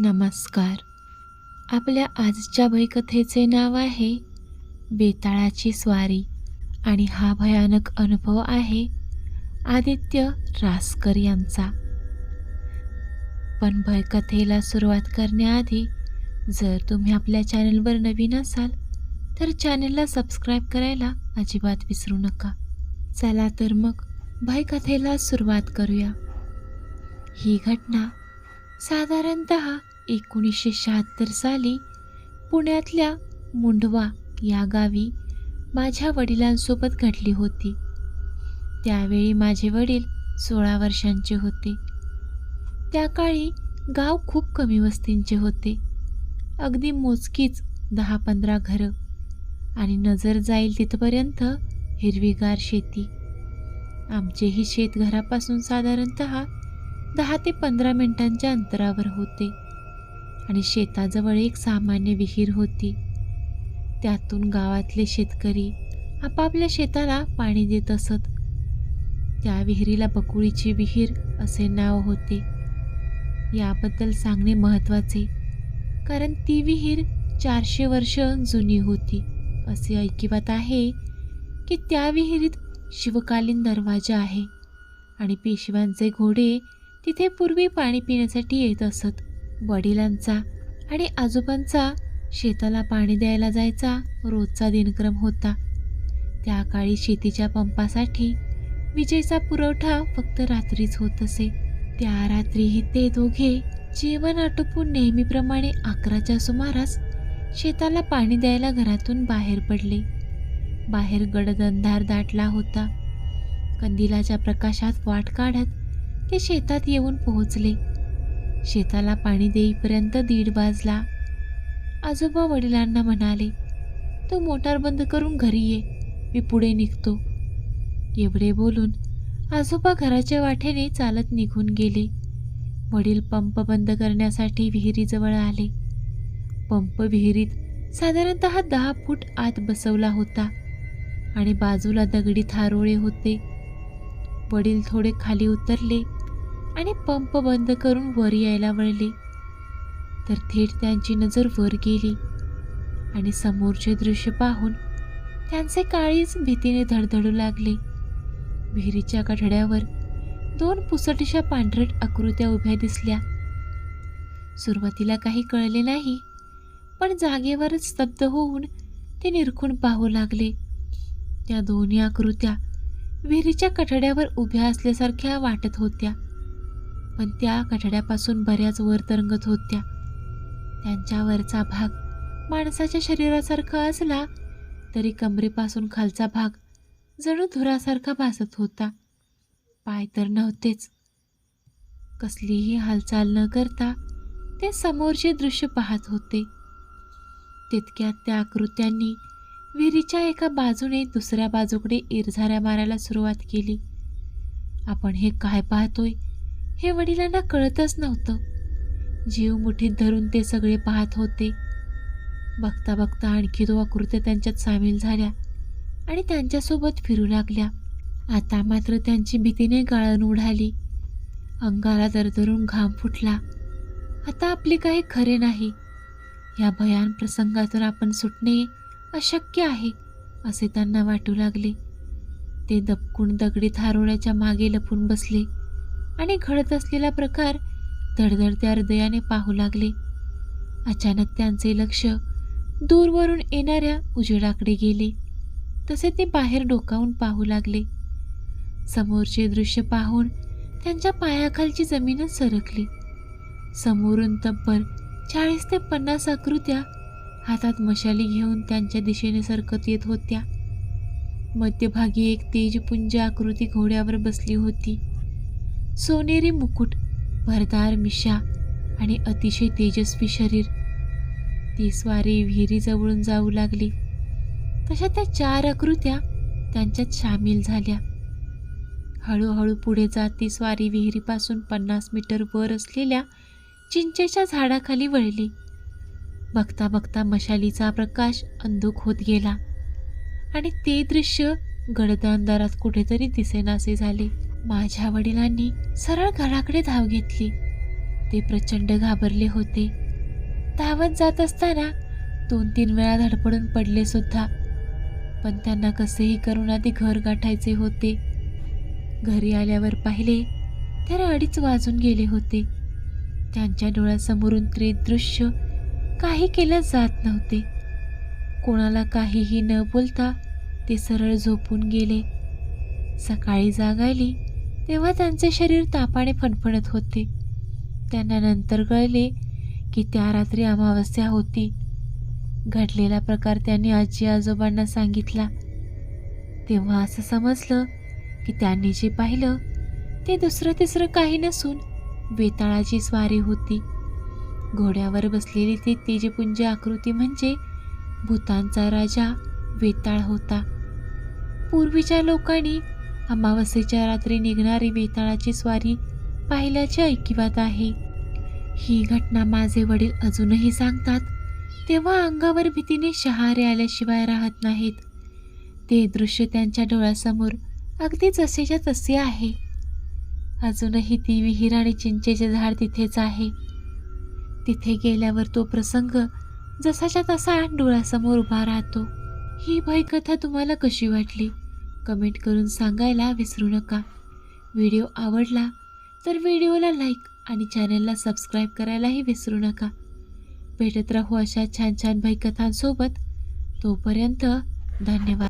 नमस्कार. आपल्या आजच्या भयकथेचे नाव आहे बेताळाची स्वारी. आणि हा भयानक अनुभव आहे आदित्य रासकर यांचा. पण भयकथेला सुरुवात करण्याआधी जर तुम्ही आपल्या चॅनलवर नवीन असाल तर चॅनलला सबस्क्राईब करायला अजिबात विसरू नका. चला तर मग भयकथेला सुरुवात करूया. ही घटना साधारणत एकोणीसशे शहात्तर साली पुण्यातल्या मुंडवा या गावी माझ्या वडिलांसोबत घडली होती. त्यावेळी माझे वडील सोळा वर्षांचे होते. त्या काळी गाव खूप कमी वस्तींचे होते. अगदी मोजकीच दहा पंधरा घरं आणि नजर जाईल तिथपर्यंत हिरवीगार शेती. आमचेही शेत घरापासून साधारणत दहा ते पंधरा मिनिटांच्या अंतरावर होते. आणि शेताजवळ एक सामान्य विहीर होती. त्यातून गावातले शेतकरी आपापल्या शेताला पाणी देत असत. त्या विहिरीला बकुळीची विहीर असे नाव होते. याबद्दल सांगणे महत्त्वाचे कारण ती विहीर चारशे वर्ष जुनी होती. असे ऐकिवात आहे की त्या विहिरीत शिवकालीन दरवाजा आहे आणि पेशव्यांचे घोडे तिथे पूर्वी पाणी पिण्यासाठी येत असत. वडिलांचा आणि आजोबांचा शेताला पाणी द्यायला जायचा रोजचा दिनक्रम होता. त्या काळी शेतीच्या पंपासाठी विजेचा पुरवठा फक्त रात्रीच होत असे. त्या रात्रीही ते दोघे जेवण आटोपून नेहमीप्रमाणे अकराच्या सुमारास शेताला पाणी द्यायला घरातून बाहेर पडले. बाहेर गडद अंधार दाटला होता. कंदिलाच्या प्रकाशात वाट काढत ते शेतात येऊन पोहोचले. शेताला पाणी देईपर्यंत दीड वाजला. आजोबा वडिलांना म्हणाले तो मोटार बंद करून घरी ये मी पुढे निघतो. एवढे बोलून आजोबा घराच्या वाटेने चालत निघून गेले. वडील पंप बंद करण्यासाठी विहिरीजवळ आले. पंप विहिरीत साधारणत दहा फूट आत बसवला होता आणि बाजूला दगडी थारोळे होते. वडील थोडे खाली उतरले. आणि पंप बंद करून वर यायला वळले. तर थेट त्यांची नजर वर गेली आणि समोरचे दृश्य पाहून त्यांचे काळीच भीतीने धडधडू लागले. विहिरीच्या कठड्यावर दोन पुसटशा पांढरट आकृत्या उभ्या दिसल्या. सुरुवातीला काही कळले नाही पण जागेवरच स्तब्ध होऊन ते निरखून पाहू लागले. त्या दोन्ही आकृत्या विहिरीच्या कठड्यावर उभ्या असल्यासारख्या वाटत होत्या. पण त्या कठड्यापासून बऱ्याच वर तरंगत होत्या. त्यांच्या वरचा भाग माणसाच्या शरीरासारखा असला तरी कमरेपासून खालचा भाग जणू धुरासारखा भासत होता. पाय तर नव्हतेच. कसलीही हालचाल न करता ते समोरचे दृश्य पाहत होते. तितक्यात त्या आकृत्यांनी विहिरीच्या एका बाजूने दुसऱ्या बाजूकडे इरझाऱ्या मारायला सुरुवात केली. आपण हे काय पाहतोय? हे वडिलांना कळतच नव्हतं. जीव मुठीत धरून ते सगळे पाहत होते. बघता बघता आणखी दो आकृत्या त्यांच्यात सामील झाल्या आणि त्यांच्यासोबत फिरू लागल्या. आता मात्र त्यांची भीतीने गाळण उडाली. अंगाला दरदरून घाम फुटला. आता आपले काही खरे नाही. या भयान प्रसंगातून आपण सुटणे अशक्य आहे असे त्यांना वाटू लागले. ते दबकून दगडी थारोळ्याच्या मागे लपून बसले. आणि घडत असलेला प्रकार धडधडत्या हृदयाने पाहू लागले. अचानक त्यांचे लक्ष दूरवरून येणाऱ्या उजेडाकडे गेले. तसे ते बाहेर डोकावून पाहू लागले. समोरचे दृश्य पाहून त्यांच्या पायाखालची जमीनच सरकली. समोरून तब्बल चाळीस ते पन्नास आकृत्या हातात मशाली घेऊन त्यांच्या दिशेने सरकत येत होत्या. मध्यभागी एक तेजपुंज आकृती घोड्यावर बसली होती. सोनेरी मुकुट भरदार मिशा आणि अतिशय तेजस्वी शरीर. ती स्वारी विहिरीजवळून जाऊ लागली. तशा त्या चार आकृत्या त्यांच्यात सामील झाल्या. हळूहळू पुढे जात ती स्वारी विहिरीपासून पन्नास मीटर वर असलेल्या चिंचेच्या झाडाखाली वळली. बघता बघता मशालीचा प्रकाश अंधुक होत गेला आणि ते दृश्य गडद अंधारात कुठेतरी दिसेनासे झाले. माझ्या वडिलांनी सरळ घराकडे धाव घेतली. ते प्रचंड घाबरले होते. धावत जात असताना दोन तीन वेळा धडपडून पडले सुद्धा. पण त्यांना कसेही करून आधी घर गाठायचे होते. घरी आल्यावर पाहिले तर अडीच वाजून गेले होते. त्यांच्या डोळ्यासमोरून ते दृश्य काही केलं जात नव्हते. कोणाला काहीही न बोलता ते सरळ झोपून गेले. सकाळी जाग आली तेव्हा त्यांचे शरीर तापाने फणफणत होते. त्यांना नंतर कळले की त्या रात्री अमावस्या होती. घडलेला प्रकार त्यांनी आजी आजोबांना सांगितला. तेव्हा असं समजलं की त्यांनी जे पाहिलं ते दुसरं तिसरं काही नसून वेताळाची स्वारी होती. घोड्यावर बसलेली ती तेजपुंज आकृती म्हणजे भूतांचा राजा वेताळ होता. पूर्वीच्या लोकांनी अमावस्येच्या रात्री निघणारी वेताळाची स्वारी पाहिल्याचे ऐकिवात आहे. ही घटना माझे वडील अजूनही सांगतात तेव्हा अंगावर भीतीने शहारे आल्याशिवाय राहत नाहीत. ते दृश्य त्यांच्या डोळ्यासमोर अगदी जसेच्या तसे आहे. अजूनही ती विहीर आणि चिंचेचे झाड तिथेच आहे. तिथे गेल्यावर तो प्रसंग जसाच्या तसा डोळ्यासमोर उभा राहतो. ही भयकथा तुम्हाला कशी वाटली? कमेंट करून सांगायला विसरू नका. व्हिडिओ आवडला तर व्हिडिओला लाईक आणि चॅनलला सबस्क्राईब करायलाही विसरू नका. भेटत राहू अशा छान छान भाईकथांसोबत तोपर्यंत धन्यवाद.